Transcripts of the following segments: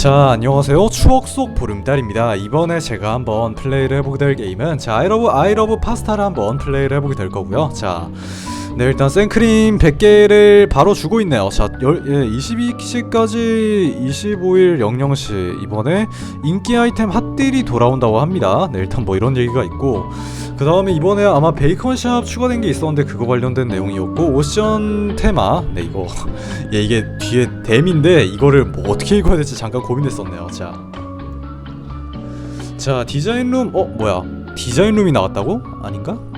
자 안녕하세요. 추억 속 보름달입니다. 이번에 제가 한번 플레이를 해보게 될 게임은 자 아이러브 아이러브 파스타를 한번 플레이를 해보게 될 거고요. 자 네, 일단 생크림 100개를 바로 주고 있네요. 자, 열, 예, 22시까지 25일 00시 이번에 인기 아이템 핫딜이 돌아온다고 합니다. 네, 일단 뭐 이런 얘기가 있고 그 다음에 이번에 아마 베이컨샵 추가된 게 있었는데 그거 관련된 내용이었고 오션 테마 네 이거 예, 이게 뒤에 댐인데 이거를 뭐 어떻게 읽어야 될지 잠깐 고민했었네요. 자, 자 디자인룸 어 뭐야 디자인룸이 나왔다고? 아닌가?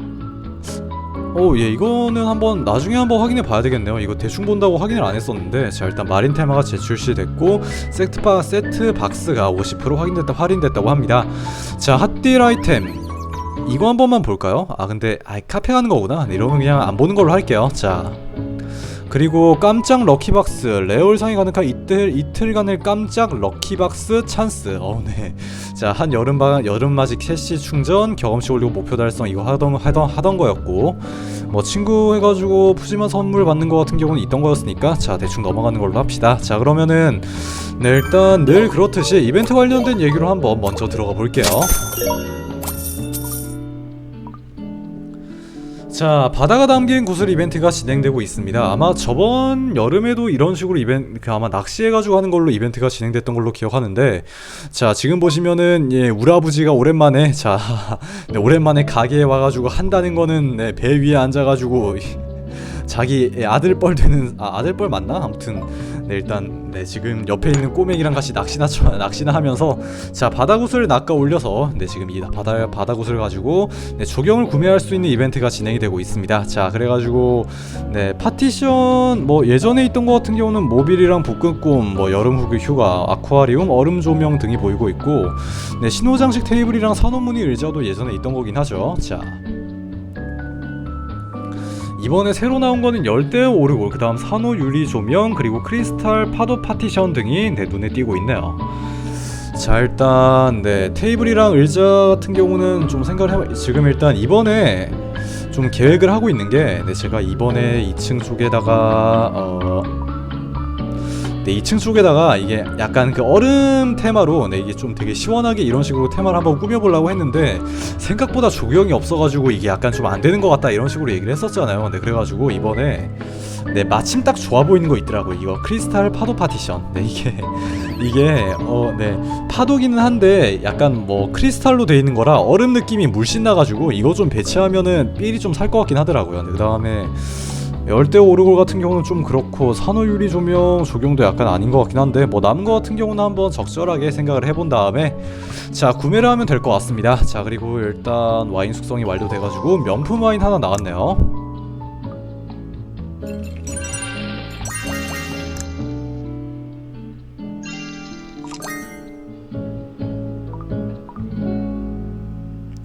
오, 예, 이거는 한번 나중에 한번 확인해 봐야 되겠네요. 이거 대충 본다고 확인을 안 했었는데, 자 일단 마린 테마가 재출시됐고 세트바 세트 박스가 50% 확인됐다 할인됐다고 합니다. 자 핫딜 아이템 이거 한 번만 볼까요? 아 근데 아 카페 가는 거구나. 네, 이러면 그냥 안 보는 걸로 할게요. 자. 그리고 깜짝 럭키박스 레올상이 가능한 이틀 이틀간의 깜짝 럭키박스 찬스 어 네. 자, 한 여름 바, 여름 맞이 캐시 충전 경험치 올리고 목표 달성 이거 하던 하던 하던 거였고 뭐 친구 해가지고 푸짐한 선물 받는 거 같은 경우는 있던 거였으니까 자 대충 넘어가는 걸로 합시다. 자 그러면은 네 일단 늘 그렇듯이 이벤트 관련된 얘기로 한번 먼저 들어가 볼게요. 자 바다가 담긴 구슬 이벤트가 진행되고 있습니다. 아마 저번 여름에도 이런 식으로 이벤트 그 아마 낚시해가지고 하는 걸로 이벤트가 진행됐던 걸로 기억하는데 자 지금 보시면은 예 우라부지가 오랜만에 자 네, 오랜만에 가게에 와가지고 한다는 거는 네, 배 위에 앉아가지고 자기 예, 아들뻘 되는 아 아들뻘 맞나 아무튼 네 일단 네 지금 옆에 있는 꼬맹이랑 같이 낚시나 쳐- 낚시나 하면서 자 바다구슬을 낚아 올려서 네 지금 이 바다 바다구슬 가지고 네 조경을 구매할 수 있는 이벤트가 진행이 되고 있습니다. 자 그래가지고 네 파티션 뭐 예전에 있던 것 같은 경우는 모빌이랑 볶음꿈 뭐 여름 후기 휴가 아쿠아리움 얼음 조명 등이 보이고 있고 네 신호장식 테이블이랑 산호무늬 의자도 예전에 있던 거긴 하죠. 자 이번에 새로 나온 거는 열대 오르골, 그 다음 산호 유리 조명, 그리고 크리스탈 파도 파티션 등이 내 눈에 띄고 있네요. 자 일단 네 테이블이랑 의자 같은 경우는 좀 생각을 해 지금 일단 이번에 좀 계획을 하고 있는 게 네, 제가 이번에 2층 쪽에다가 어 네, 2층 쪽에다가 이게 약간 그 얼음 테마로 네, 이게 좀 되게 시원하게 이런 식으로 테마를 한번 꾸며보려고 했는데 생각보다 조경이 없어가지고 이게 약간 좀 안 되는 것 같다 이런 식으로 얘기를 했었잖아요. 네, 그래가지고 이번에 네 마침 딱 좋아 보이는 거 있더라고요. 이거 크리스탈 파도 파티션. 네 이게 이게 어 네 파도기는 한데 약간 뭐 크리스탈로 돼 있는 거라 얼음 느낌이 물씬 나가지고 이거 좀 배치하면은 삘이 좀 살 것 같긴 하더라고요. 네, 그 다음에 열대 오르골 같은 경우는 좀 그렇고 산호 유리 조명 적용도 약간 아닌 것 같긴 한데 뭐 남은 것 같은 경우는 한번 적절하게 생각을 해본 다음에 자 구매를 하면 될 것 같습니다. 자 그리고 일단 와인 숙성이 완료돼가지고 명품 와인 하나 나왔네요.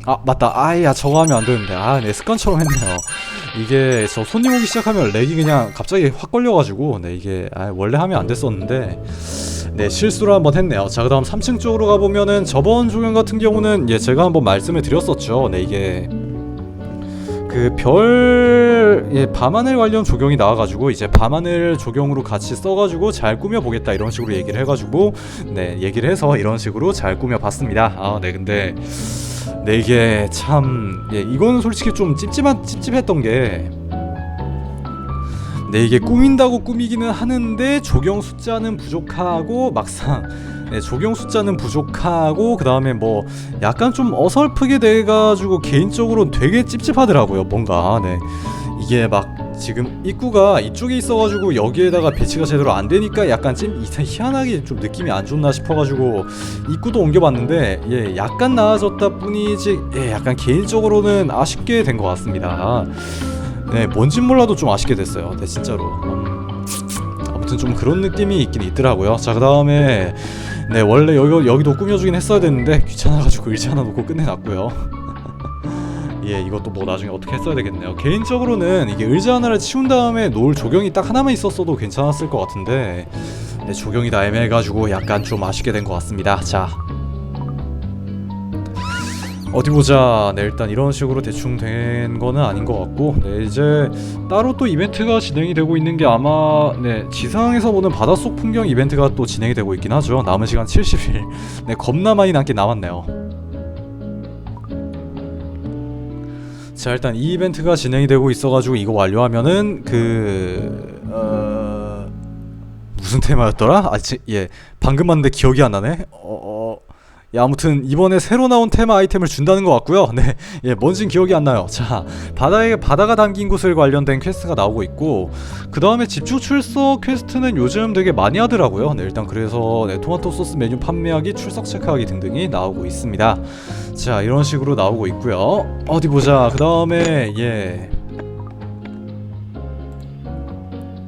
아 맞다. 아야 저거 하면 안 되는데. 아네 습관처럼 했네요 이게 저 손님 오기 시작하면 렉이 그냥 갑자기 확 걸려가지고 네 이게 아, 원래 하면 안 됐었는데 네 실수를 한번 했네요. 자 그 다음 3층 쪽으로 가보면은 저번 조경 같은 경우는 예 제가 한번 말씀을 드렸었죠. 네 이게 그별 예, 밤하늘 관련 조경이 나와가지고 이제 밤하늘 조경으로 같이 써가지고 잘 꾸며보겠다 이런 식으로 얘기를 해가지고 네 얘기를 해서 이런 식으로 잘 꾸며봤습니다. 아네 근데 네 이게 참 예, 이거는 솔직히 좀 찝찝한 찝찝했던 게 네, 이게 꾸민다고 꾸미기는 하는데 조경 숫자는 부족하고 막상 네, 조경 숫자는 부족하고 그 다음에 뭐 약간 좀 어설프게 돼가지고 개인적으로 되게 찝찝하더라고요 뭔가. 네. 이게 막 지금 입구가 이쪽에 있어가지고 여기에다가 배치가 제대로 안 되니까 약간 찜 이- 희한하게 좀 느낌이 안 좋나 싶어가지고 입구도 옮겨봤는데 예 약간 나아졌다 뿐이지 예 약간 개인적으로는 아쉽게 된 것 같습니다. 네 뭔진 몰라도 좀 아쉽게 됐어요. 네 진짜로. 음, 아무튼 좀 그런 느낌이 있긴 있더라고요. 자 그 다음에 네 원래 여기, 여기도 꾸며주긴 했어야 됐는데 귀찮아가지고 의자 하나 놓고 끝내놨고요 예 이것도 뭐 나중에 어떻게 했어야 되겠네요 개인적으로는 이게 의자 하나를 치운 다음에 놓을 조경이 딱 하나만 있었어도 괜찮았을 것 같은데 네 조경이 다 애매해가지고 약간 좀 아쉽게 된 것 같습니다 자 어디 보자. 네, 일단 이런 식으로 대충 된 거는 아닌 것 같고, 네, 이제 따로 또 이벤트가 진행이 되고 있는 게 아마, 네, 지상에서 보는 바닷속 풍경 이벤트가 또 진행이 되고 있긴 하죠. 남은 시간 70일. 네, 겁나 많이 남게 남았네요. 자, 일단 이 이벤트가 진행이 되고 있어가지고 이거 완료하면은 그, 어, 무슨 테마였더라? 아, 지, 예, 방금 봤는데 기억이 안 나네. 어, 어. 야, 아무튼 이번에 새로 나온 테마 아이템을 준다는 것 같고요. 네, 예, 뭔진 기억이 안 나요. 자, 바다에 바다가 담긴 곳을 관련된 퀘스트가 나오고 있고, 그 다음에 집중 출석 퀘스트는 요즘 되게 많이 하더라고요. 네, 일단 그래서 네, 토마토 소스 메뉴 판매하기, 출석 체크하기 등등이 나오고 있습니다. 자, 이런 식으로 나오고 있고요. 어디 보자. 그 다음에 예.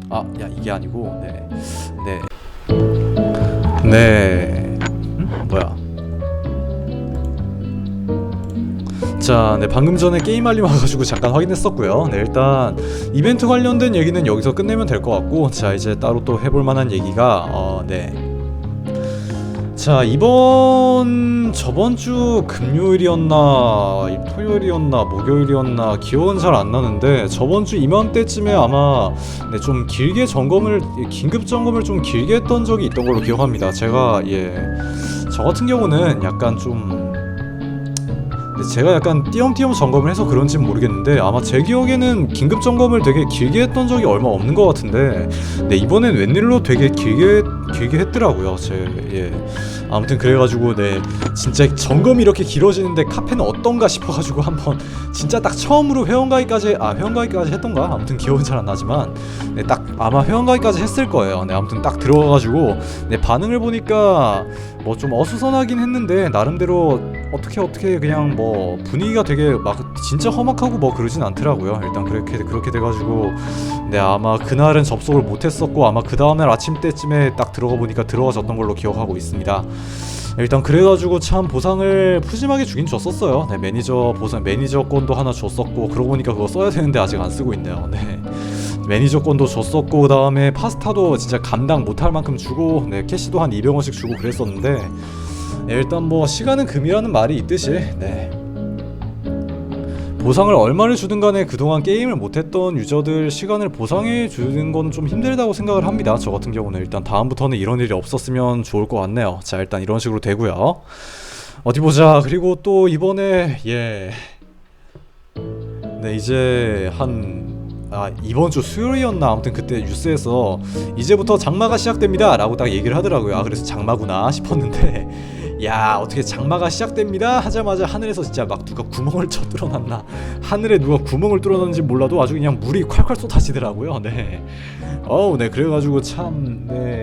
아, 야 이게 아니고, 네, 네, 네, 음? 뭐야? 자, 네 방금 전에 게임 알림 와가지고 잠깐 확인했었고요. 네 일단 이벤트 관련된 얘기는 여기서 끝내면 될 것 같고, 자 이제 따로 또 해볼 만한 얘기가 어, 네. 자 이번 저번 주 금요일이었나 토요일이었나 목요일이었나 기억은 잘 안 나는데 저번 주 이맘때쯤에 아마 네, 좀 길게 점검을 긴급 점검을 좀 길게 했던 적이 있던 걸로 기억합니다. 제가 예 저 같은 경우는 약간 좀 근데 제가 약간 띄엄띄엄 점검을 해서 그런지는 모르겠는데 아마 제 기억에는 긴급 점검을 되게 길게 했던 적이 얼마 없는 것 같은데 네 이번엔 웬일로 되게 길게 길게 했더라고요 제 예. 아무튼 그래가지고 네. 진짜 점검이 이렇게 길어지는데 카페는 어떤가 싶어가지고 한번 진짜 딱 처음으로 회원가입까지 아 회원가입까지 했던가? 아무튼 기억은 잘 안 나지만 네 딱 아마 회원가입까지 했을 거예요. 네 아무튼 딱 들어가가지고 네 반응을 보니까 뭐 좀 어수선하긴 했는데 나름대로 어떻게 어떻게 그냥 뭐 분위기가 되게 막 진짜 험악하고 뭐 그러진 않더라고요. 일단 그렇게 그렇게 돼가지고 네 아마 그날은 접속을 못했었고 아마 그 다음날 아침 때쯤에 딱 들어가 보니까 들어가졌던 걸로 기억하고 있습니다. 일단 그래가지고 참 보상을 푸짐하게 주긴 줬었어요. 네 매니저 보상 매니저 건도 하나 줬었고 그러고 보니까 그거 써야 되는데 아직 안 쓰고 있네요. 네. 매니저 건도 줬었고 그다음에 파스타도 진짜 감당 못할 만큼 주고 네 캐시도 한 200원씩 주고 그랬었는데 네, 일단 뭐 시간은 금이라는 말이 있듯이 네. 보상을 얼마를 주든 간에 그동안 게임을 못했던 유저들 시간을 보상해 주는 건 좀 힘들다고 생각을 합니다. 저 같은 경우는 일단 다음부터는 이런 일이 없었으면 좋을 것 같네요. 자 일단 이런 식으로 되고요. 어디 보자. 그리고 또 이번에 예. 네 이제 한 아, 이번 주 수요일이었나 아무튼 그때 뉴스에서 이제부터 장마가 시작됩니다 라고 딱 얘기를 하더라고요 아 그래서 장마구나 싶었는데 야 어떻게 장마가 시작됩니다 하자마자 하늘에서 진짜 막 누가 구멍을 쳐 뚫어놨나 하늘에 누가 구멍을 뚫어놨는지 몰라도 아주 그냥 물이 콸콸 쏟아지더라고요 네 어우 네 그래가지고 참네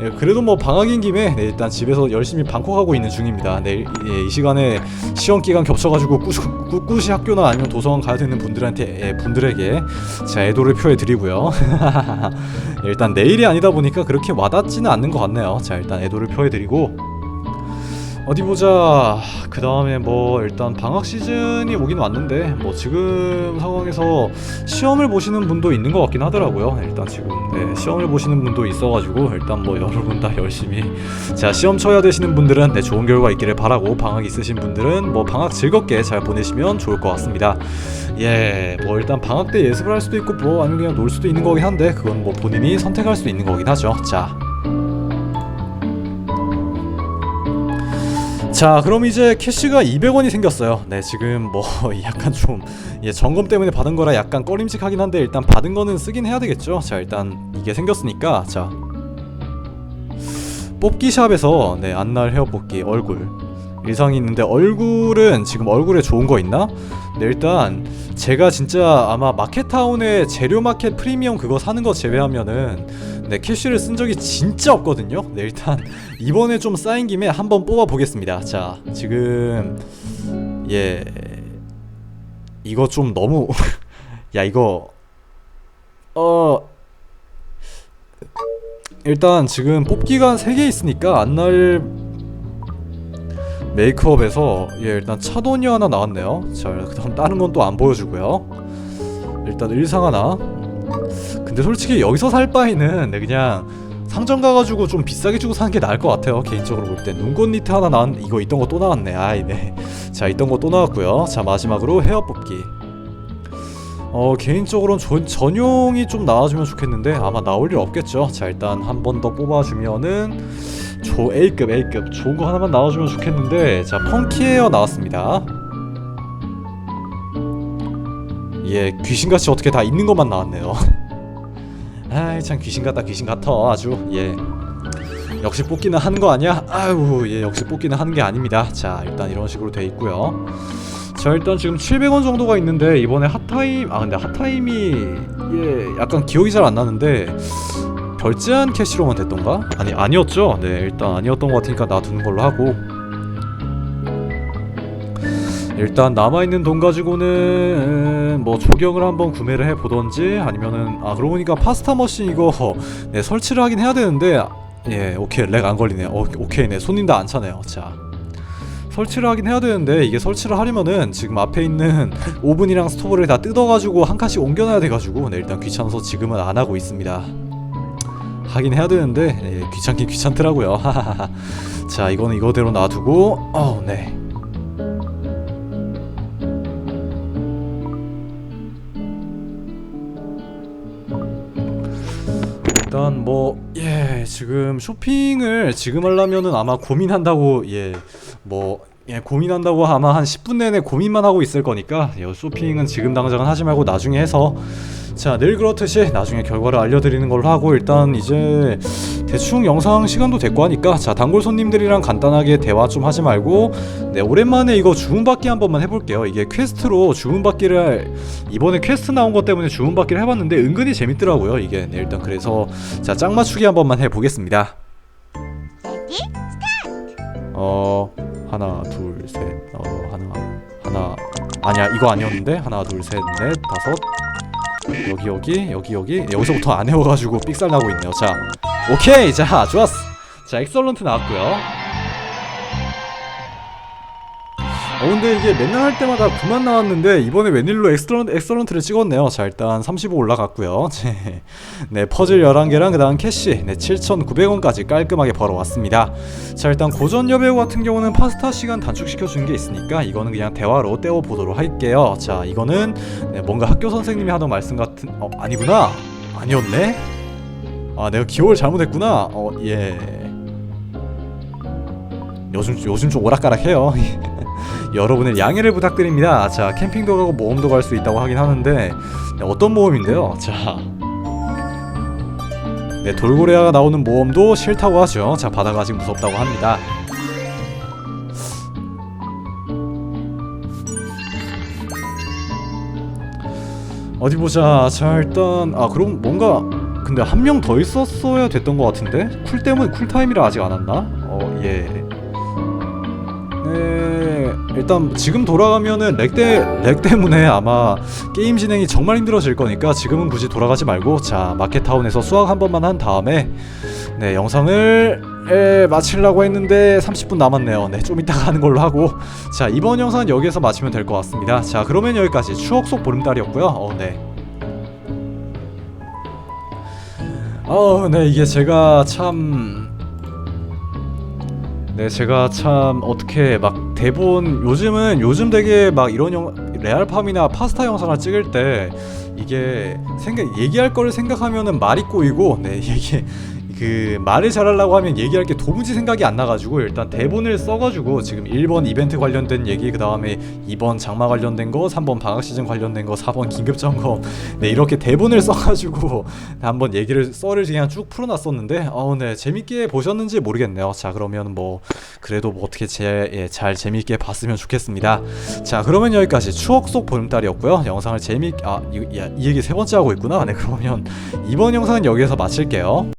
예, 그래도 뭐 방학인 김에 네, 일단 집에서 열심히 방콕하고 있는 중입니다. 네, 예, 이 시간에 시험 기간 겹쳐가지고 꾸, 꿋꿋이 학교나 아니면 도서관 가야 되는 분들한테 예, 분들에게 자 애도를 표해 드리고요. 일단 내일이 아니다 보니까 그렇게 와닿지는 않는 것 같네요. 자 일단 애도를 표해 드리고 어디 보자. 그 다음에 뭐 일단 방학 시즌이 오긴 왔는데 뭐 지금 상황에서 시험을 보시는 분도 있는 것 같긴 하더라고요. 일단 지금 네, 시험을 보시는 분도 있어가지고 일단 뭐 여러분 다 열심히 자 시험 쳐야 되시는 분들은 네, 좋은 결과 있기를 바라고 방학 있으신 분들은 뭐 방학 즐겁게 잘 보내시면 좋을 것 같습니다. 예, 뭐 일단 방학 때 예습을 할 수도 있고 뭐 아니면 그냥 놀 수도 있는 거긴 한데 그건 뭐 본인이 선택할 수 있는 거긴 하죠. 자. 자 그럼 이제 캐시가 200원이 생겼어요. 네 지금 뭐 약간 좀 예, 점검 때문에 받은 거라 약간 꺼림칙하긴 한데 일단 받은 거는 쓰긴 해야 되겠죠? 자 일단 이게 생겼으니까 자. 뽑기 샵에서 네 안날 헤어 뽑기 얼굴. 일상이 있는데 얼굴은 지금 얼굴에 좋은 거 있나? 네 일단 제가 진짜 아마 마켓타운에 재료 마켓 프리미엄 그거 사는 거 제외하면은 네 캐시를 쓴 적이 진짜 없거든요. 네 일단 이번에 좀 쌓인 김에 한번 뽑아 보겠습니다. 자 지금 예 이거 좀 너무 야 이거 어 일단 지금 뽑기가 한 3개 있으니까 안날 메이크업에서 예 일단 차돈이 하나 나왔네요. 자 그다음 다른 건 또 안 보여주고요. 일단 의상 하나 근데 솔직히 여기서 살 바에는 네, 그냥 상점 가가지고 좀 비싸게 주고 사는 게 나을 것 같아요 개인적으로 볼 때. 눈꽃 니트 하나 나왔 이거 있던 거 또 나왔네. 아이 네 자 있던 거 또 나왔고요. 자 마지막으로 헤어 뽑기. 어 개인적으로는 전, 전용이 좀 나와주면 좋겠는데 아마 나올 일 없겠죠. 자 일단 한 번 더 뽑아주면은 조 A급 A급 좋은 거 하나만 나와주면 좋겠는데 자 펑키에어 나왔습니다 예 귀신같이 어떻게 다 있는 것만 나왔네요. 아이 참 귀신 같다 귀신 같아 아주. 예. 역시 뽑기는 하는 거 아니야? 아유 예 역시 뽑기는 하는 게 아닙니다. 자 일단 이런 식으로 돼 있고요. 자 일단 지금 700원 정도가 있는데 이번에 핫타임 아 근데 핫타임이 예 약간 기억이 잘 안 나는데 결제한 캐시로만 됐던가? 아니 아니었죠? 네 일단 아니었던 것 같으니까 놔두는 걸로 하고 일단 남아있는 돈 가지고는 뭐 조경을 한번 구매를 해보던지 아니면은 아 그러고 보니까 파스타 머신 이거 네 설치를 하긴 해야 되는데 예 오케이 렉 안 걸리네요. 오, 오케이 네 손님 다 안 차네요. 자 설치를 하긴 해야 되는데 이게 설치를 하려면은 지금 앞에 있는 오븐이랑 스토브를 다 뜯어가지고 한 칸씩 옮겨놔야 돼가지고 네 일단 귀찮아서 지금은 안 하고 있습니다. 하긴 해야 되는데 예, 귀찮긴 귀찮더라고요. 자 이거는 이거대로 놔두고 어네 일단 뭐 예 지금 쇼핑을 지금 하려면은 아마 고민한다고 예뭐 예, 고민한다고 아마 한 10분 내내 고민만 하고 있을 거니까 예, 쇼핑은 지금 당장은 하지 말고 나중에 해서. 자 늘 그렇듯이 나중에 결과를 알려드리는 걸로 하고 일단 이제 대충 영상 시간도 됐고 하니까 자 단골 손님들이랑 간단하게 대화 좀 하지 말고 네 오랜만에 이거 주문받기 한 번만 해볼게요. 이게 퀘스트로 주문받기를 이번에 퀘스트 나온 것 때문에 주문받기를 해봤는데 은근히 재밌더라고요 이게. 네 일단 그래서 자 짝 맞추기 한 번만 해보겠습니다. 어 하나 둘셋어 하나 하나 아니야 이거 아니었는데? 하나 둘 셋 넷 다섯 여기 여기 여기 여기. 여기서부터 안 해워가지고 삑살 나고 있네요. 자 오케이. 자 좋았어. 자 엑설런트 나왔고요 어 근데 이게 맨날 할 때마다 9만 나왔는데 이번에 웬일로 엑설런트, 엑설런트를 찍었네요. 자 일단 35 올라갔고요. 네 퍼즐 11개랑 그 다음 캐시 네 7,900원까지 깔끔하게 벌어왔습니다. 자 일단 고전 여배우 같은 경우는 파스타 시간 단축시켜주는 게 있으니까 이거는 그냥 대화로 떼어보도록 할게요. 자 이거는 네, 뭔가 학교 선생님이 하던 말씀 같은 어 아니구나. 아니었네? 아 내가 기억을 잘못했구나. 어예. 요즘 요즘 좀 오락가락해요 여러분의 양해를 부탁드립니다. 자, 캠핑도 가고 모험도 갈 수 있다고 하긴 하는데 네, 어떤 모험인데요? 자, 네 돌고래가 나오는 모험도 싫다고 하죠. 자, 바다가 아직 무섭다고 합니다. 어디 보자. 자, 일단 아 그럼 뭔가 근데 한 명 더 있었어야 됐던 것 같은데 쿨 때문에 쿨 타임이라 아직 안 왔나? 어 예. 네, 일단 지금 돌아가면은 렉, 때, 렉 때문에 아마 게임 진행이 정말 힘들어질 거니까 지금은 굳이 돌아가지 말고 자 마켓타운에서 수학 한 번만 한 다음에 네 영상을 에, 마치려고 했는데 30분 남았네요. 네, 좀 이따가 하는 걸로 하고 자 이번 영상은 여기에서 마치면 될 것 같습니다. 자 그러면 여기까지 추억 속 보름달이었고요. 어, 네. 어, 네 이게 제가 참 네, 제가 참 어떻게 막 대본 요즘은 요즘 되게 막 이런 영 레알팜이나 파스타 영상을 찍을 때 이게 생각 얘기할 거를 생각하면은 말이 꼬이고 네 얘기 그 말을 잘하려고 하면 얘기할 게 도무지 생각이 안 나가지고 일단 대본을 써가지고 지금 1번 이벤트 관련된 얘기 그 다음에 2번 장마 관련된 거 3번 방학 시즌 관련된 거 4번 긴급 점검. 네 이렇게 대본을 써가지고 한번 얘기를 썰을 그냥 쭉 풀어놨었는데 어네 재밌게 보셨는지 모르겠네요. 자 그러면 뭐 그래도 뭐 어떻게 제, 예, 잘 재밌게 봤으면 좋겠습니다. 자 그러면 여기까지 추억 속 보름달이었고요. 영상을 재밌 아이 이 얘기 세 번째 하고 있구나. 네 그러면 이번 영상은 여기에서 마칠게요